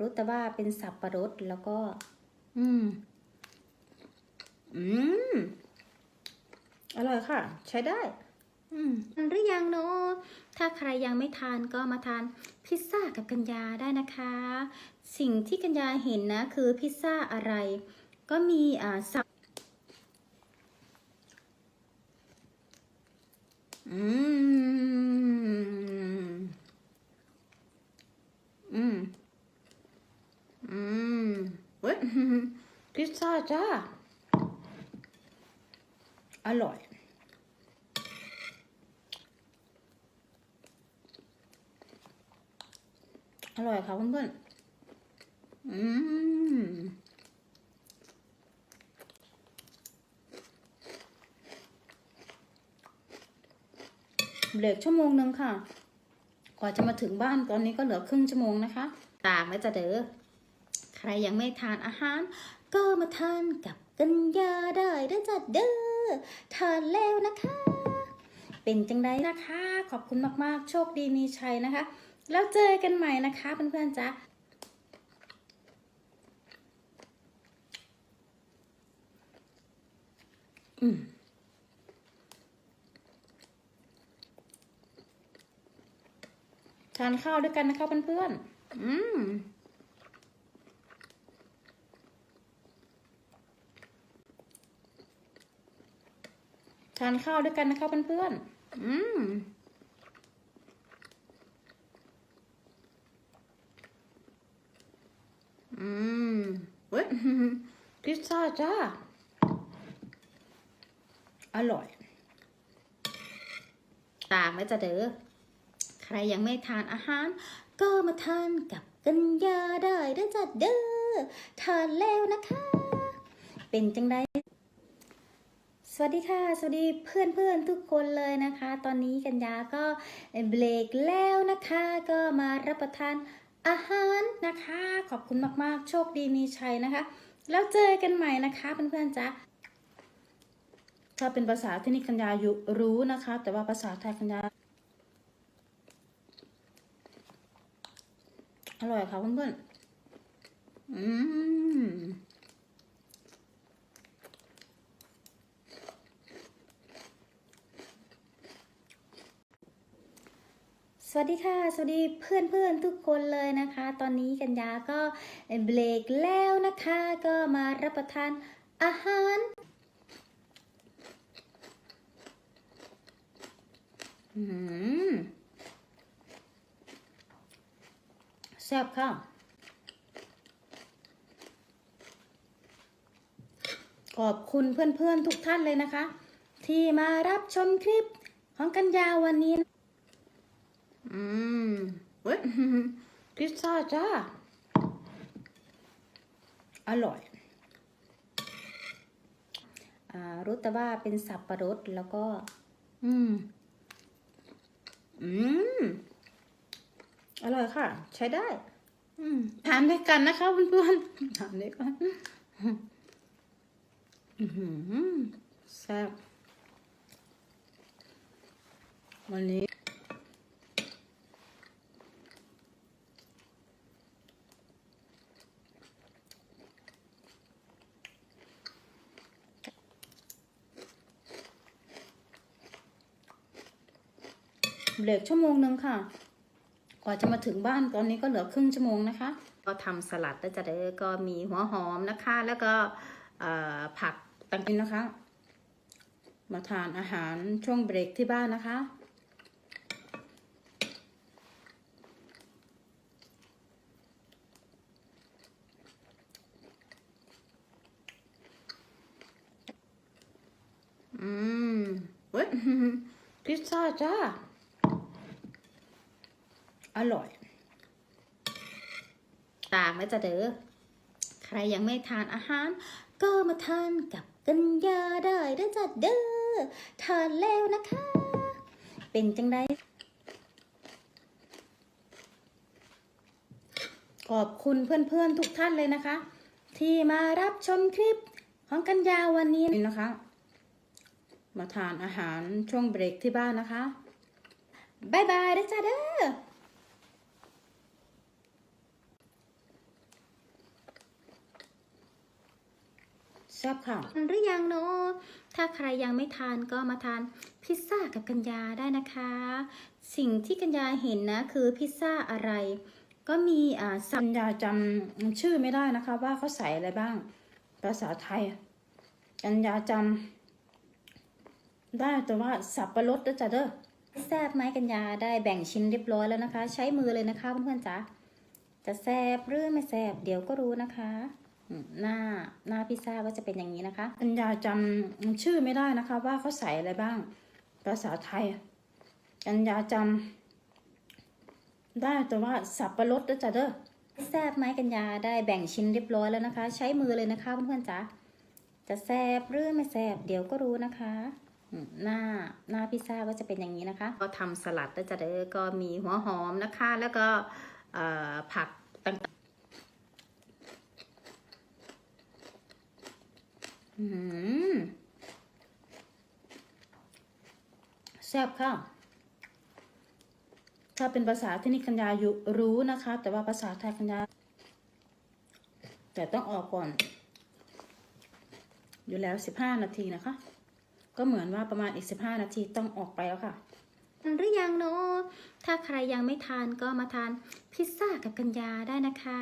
รู้แต่ว่าเป็นสับปะรดแล้วก็ อืม อืม อร่อยค่ะ ใช้ได้ อืมทานหรือยังเนาะถ้าใครยังไม่ทานก็มาทานพิซซ่ากับกัญญาได้นะคะ สิ่งที่กัญญาเห็นนะ คือพิซซ่าอะไร ก็มีอ่าสับอืมอืม อืมเว้ยพิซซ่าจ้า อร่อย อร่อยค่ะเพื่อนๆอืมเบรกชั่วโมงหนึ่งค่ะ กว่าจะมาถึงบ้านตอนนี้ก็เหลือครึ่งชั่วโมงนะคะ ตากไหมจะเด้อ รยังไม่ทานอาหาร ก็มาทานกับกัญญาได้ได้จัดเด้อทานแล้วนะคะ เป็นจังไดนะคะ ขอบคุณมากๆ โชคดีมีชัยนะคะ แล้วเจอกันใหม่นะคะเพื่อนๆจ๊ะอืมทานข้าวด้วยกันนะคะเพื่อนๆ อืม ทานข้าวด้วยกันนะคะเพื่อนๆอืมอืมเว้ยพิซซ่าจ้า อร่อย ตามไหมจะเด้อใครยังไม่ทานอาหาร ก็มาทานกับกัญญาได้ได้จัดเด้อทานแล้วนะคะ เป็นจังได วัสดีค่ะ สวัสดีเพื่อนเพื่อนทุกคนเลยนะคะ ตอนนี้กัญญาก็เบรกแล้วนะคะ ก็มารับประทานอาหารนะคะ ขอบคุณมากๆ โชคดีมีชัยนะคะ แล้วเจอกันใหม่นะคะเพื่อนๆจ๊ะถ้าเป็นภาษาที่นี่กัญญาอยู่รู้นะคะ แต่ว่าภาษาไทยกัญญาอร่อยค่ะเพื่อนๆอืม สวัสดีค่ะ สวัสดีเพื่อนเพื่อนๆทุกคนเลยนะคะ ตอนนี้กัญญาก็เบรกแล้วนะคะ ก็มารับประทานอาหารแซ่บค่ะขอบคุณเพื่อนๆทุกท่านเลยนะคะ ที่มารับชมคลิปของกัญญาวันนี้ เว้ยพิซซ่าจ้า อร่อยอรู้แต่ว่าเป็นสับปะรดแล้วก็ อืม อืม อร่อยค่ะ ใช้ได้ อืมทานด้วยกันนะคะเพื่อนๆทานด้วยกันอือหือแซ่บวันนี้ เบรกชั่วโมงหนึ่งค่ะ กว่าจะมาถึงบ้านตอนนี้ก็เหลือครึ่งชั่วโมงนะคะ ก็ทำสลัดแล้วจะได้ก็มีหัวหอมนะคะ แล้วก็ผักต่างๆนะคะ มาทานอาหารช่วงเบรกที่บ้านนะคะอืมเว้ยพิซซ่าจ้า ร่อย ตามไหมจะเด้อใครยังไม่ทานอาหาร ก็มาทานกับกัญญาได้ได้จัดเด้อทานแล้วนะคะ เป็นจังไดขอบคุณเพื่อนๆทุกท่านเลยนะคะ ที่มารับชมคลิปของกัญญาวันนี้นะคะ มาทานอาหารช่วงเบรกที่บ้านนะคะบายบายนะจ๊ะเด้อ ซ่บค่ะหรือยังเนาะถ้าใครยังไม่ทานก็มาทานพิซซ่ากับกัญญาได้นะคะ สิ่งที่กัญญาเห็นนะคือพิซซ่าอะไร ก็มีอ่าสัญญาจำชื่อไม่ได้นะคะ ว่าเขาใส่อะไรบ้าง ภาษาไทย กัญญาจำได้แต่ว่าสับปะรดนะจ๊ะเด้อแซ่บไหมกัญญาได้แบ่งชิ้นเรียบร้อยแล้วนะคะ ใช้มือเลยนะคะเพื่อนๆจ๊ะจะแซ่บหรือไม่แซ่บเดี๋ยวก็รู้นะคะ หน้าหน้าพิซซ่าก็จะเป็นอย่างนี้นะคะกัญญาจำชื่อไม่ได้นะคะ ว่าเขาใส่อะไรบ้าง ภาษาไทยกัญญาจำได้แต่ว่าสับปะรดนะจ๊ะเด้อแซบไหมกัญญาได้แบ่งชิ้นเรียบร้อยแล้วนะคะ ใช้มือเลยนะคะเพื่อนๆจ๊ะจะแซบหรือไม่แซบเดี๋ยวก็รู้นะคะหน้าหน้าพิซซ่าก็จะเป็นอย่างนี้นะคะ ก็ทำสลัดนะจ๊ะเด้อก็มีหัวหอมนะคะ แล้วก็ผักต่างๆอืม แซ่บค่ะถ้าเป็นภาษาที่นี่กัญญาอยู่รู้นะคะ แต่ว่าภาษาไทยกัญญา แต่ต้องออกก่อน อยู่แล้ว15นาทีนะคะ ก็เหมือนว่าประมาณอีก15นาทีต้องออกไปแล้วค่ะหรือยังเนาะถ้าใครยังไม่ทานก็มาทานพิซซ่ากับกัญญาได้นะคะ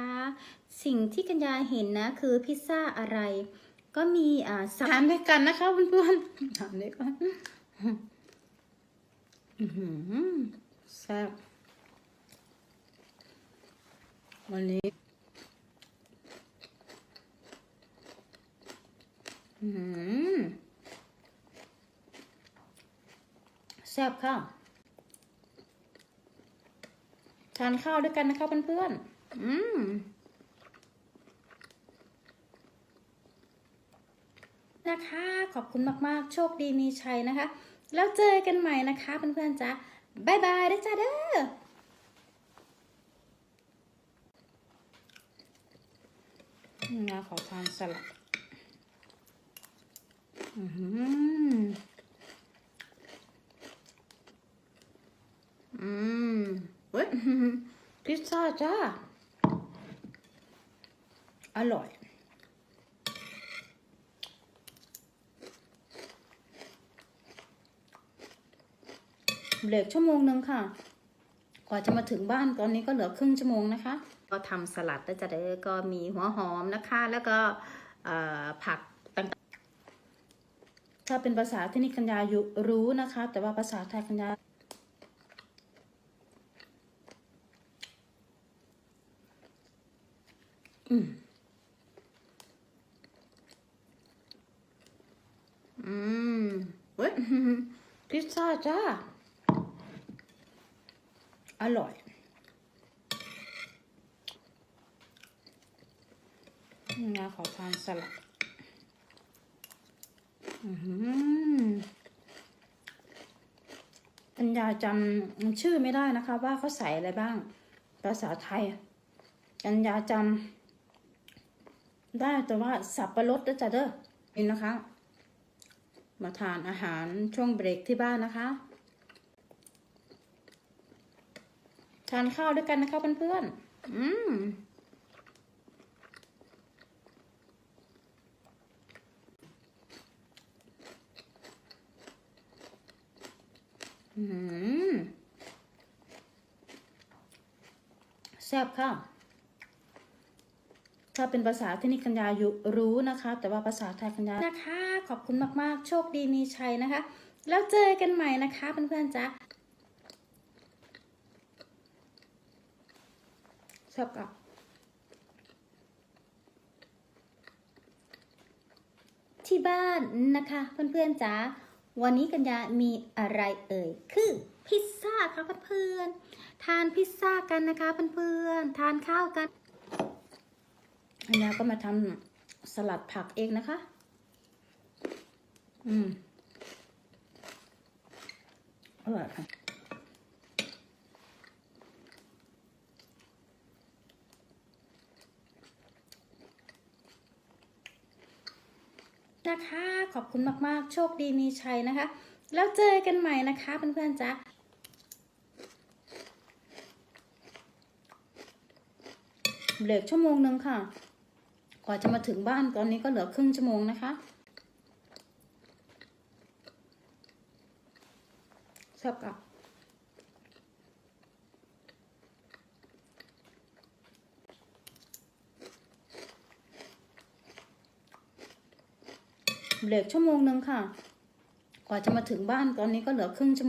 สิ่งที่กัญญาเห็นนะคือพิซซ่าอะไร ก็มีอ่าทานด้วยกันนะคะเพื่อนๆทานด้วยกันแซ่บวันนี้แซ่บค่ะทานข้าวด้วยกันนะคะเพื่อนๆอืม นะคะ ขอบคุณมากๆ โชคดีมีชัยนะคะ แล้วเจอกันใหม่นะคะเพื่อนๆจ้ะบายบายนะจ๊ะเด้อนี่นะขอทานสลัดอือหืออืมเว้ยพิซซ่าจ้า อร่อย เบรกชั่วโมงหนึ่งค่ะ กว่าจะมาถึงบ้านตอนนี้ก็เหลือครึ่งชั่วโมงนะคะ ก็ทำสลัดแล้วจะได้ก็มีหัวหอมนะคะ แล้วก็เอ่อผักต่างๆถ้าเป็นภาษาที่นี่กัญญาอยู่รู้นะคะ แต่ว่าภาษาไทยกัญญาอืมอืมเว้ยพิซซ่าจ้า อร่อยนะขอทานสลัดอือหือปัญญาจำชื่อไม่ได้นะคะ ว่าเขาใส่อะไรบ้าง ภาษาไทยปัญญาจำได้แต่ว่าสับปะรดนะจ๊ะเด้อนี่นะคะ มาทานอาหารช่วงเบรกที่บ้านนะคะ ทานข้าวด้วยกันนะคะเพื่อนๆ อืมอืมแซ่บค่ะถ้าเป็นภาษาที่นี่กัญญาอยู่รู้นะคะ แต่ว่าภาษาไทยกัญญานะคะ ขอบคุณมากๆ โชคดีมีชัยนะคะ แล้วเจอกันใหม่นะคะเพื่อนๆจ๊ะ ชอบกับที่บ้านนะคะเพื่อนๆจ๊ะวันนี้กัญญามีอะไรเอ่ย คือพิซซ่าค่ะเพื่อนๆทานพิซซ่ากันนะคะเพื่อนๆทานข้าวกันกัญญาก็มาทำสลัดผักเองนะคะ อืมอร่อยค่ะ นะคะ ขอบคุณมากๆ โชคดีมีชัยนะคะ แล้วเจอกันใหม่นะคะเพื่อนๆจ๊ะเบรกชั่วโมงหนึ่งค่ะ กว่าจะมาถึงบ้านตอนนี้ก็เหลือครึ่งชั่วโมงนะคะชอบกับ เบรกชั่วโมงหนึ่งค่ะ กว่าจะมาถึงบ้านตอนนี้ก็เหลือครึ่งชั่วโมง